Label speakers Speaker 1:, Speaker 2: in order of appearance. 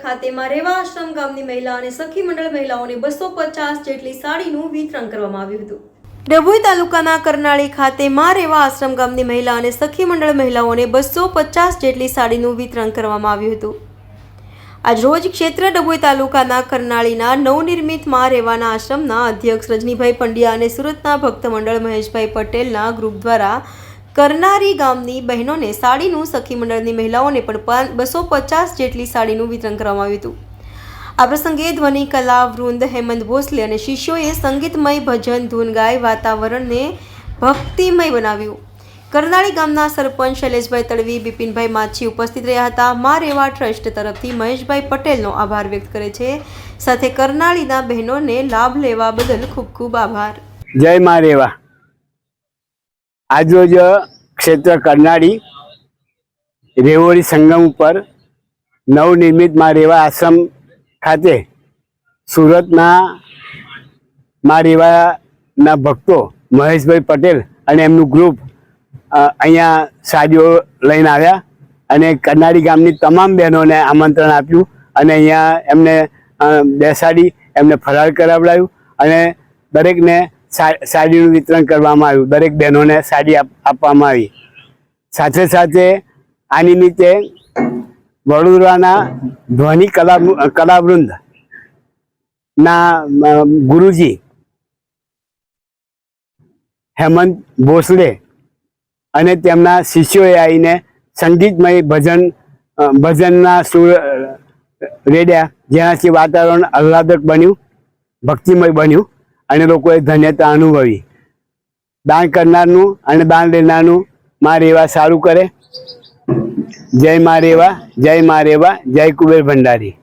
Speaker 1: ખાતેમાં રેવા આશ્રમ ગામની મહિલા અને સખી મંડળ મહિલાઓને બસો પચાસ જેટલી સાડીનું વિતરણ કરવામાં આવ્યું હતું. ડભોઈ તાલુકાના કરનાળી ખાતે માં રેવા આશ્રમ ગામની મહિલા અને સખી મંડળ મહિલાઓને બસો પચાસ જેટલી સાડીનું વિતરણ કરવામાં આવ્યું હતું. આજરોજ ક્ષેત્ર ડભોઈ તાલુકાના કરનાળીના નવનિર્મિતમાં રેવાના આશ્રમના અધ્યક્ષ રજનીભાઈ પંડ્યા અને સુરતના ભક્ત મંડળ મહેશભાઈ પટેલના ગ્રુપ દ્વારા કરનારી ગામની બહેનોને સાડીનું સખી મંડળની મહિલાઓને પણ બસો પચાસ જેટલી સાડીનું વિતરણ કરવામાં આવ્યું હતું. આ પ્રસંગે ધ્વનિ, કલા, વૃંદ, હેમંત ભોસલે અને શિષ્યોએ સંગીતમય ભજન, ધૂન ગાય, વાતાવરણને ભક્તિમય બનાવ્યું. કરનાળી ગામના સરપંચ શૈલેષભાઈ તડવી, બિપિનભાઈ માછી ઉપસ્થિત રહ્યા હતા. મા રેવા ટ્રસ્ટ તરફથી મહેશભાઈ પટેલનો આભાર વ્યક્ત કરે છે. સાથે કરનાળીના બહેનોને લાભ લેવા બદલ ખૂબ ખૂબ આભાર.
Speaker 2: જય મા રેવા. આજરોજ ક્ષેત્ર કરનાળી રેવોડી સંગમ ઉપર નવનિર્મિતમાં રેવા આશ્રમ ખાતે સુરતના માં રેવાના ભક્તો મહેશભાઈ પટેલ અને એમનું ગ્રુપ અહીંયા સાડીઓ લઈને આવ્યા અને કરનાળી ગામની તમામ બહેનોને આમંત્રણ આપ્યું અને અહીંયા એમને બેસાડી, એમને ફરાર કરાવડાયું અને દરેકને સાડીનું વિતરણ કરવામાં આવ્યું. દરેક બહેનોને સાડી આપવામાં આવી. સાથે સાથે આ નિમિત્તે વડોદરાના ધ્વનિ કલા કલાવૃંદ ના ગુરુજી હેમંત ભોસલે અને તેમના શિષ્યોએ આવીને સંગીતમય ભજન ભજનના સુર રેડ્યા. જેનાથી વાતાવરણ આહ્લાદક બન્યું, ભક્તિમય બન્યું. અને લોકોએ ધન્યતા અનુભવી. દાન કરનારનું અને દાન લેનારનું મા રેવા સારું કરે. જય મા રેવા, જય મા રેવા, જય કુબેર ભંડારી.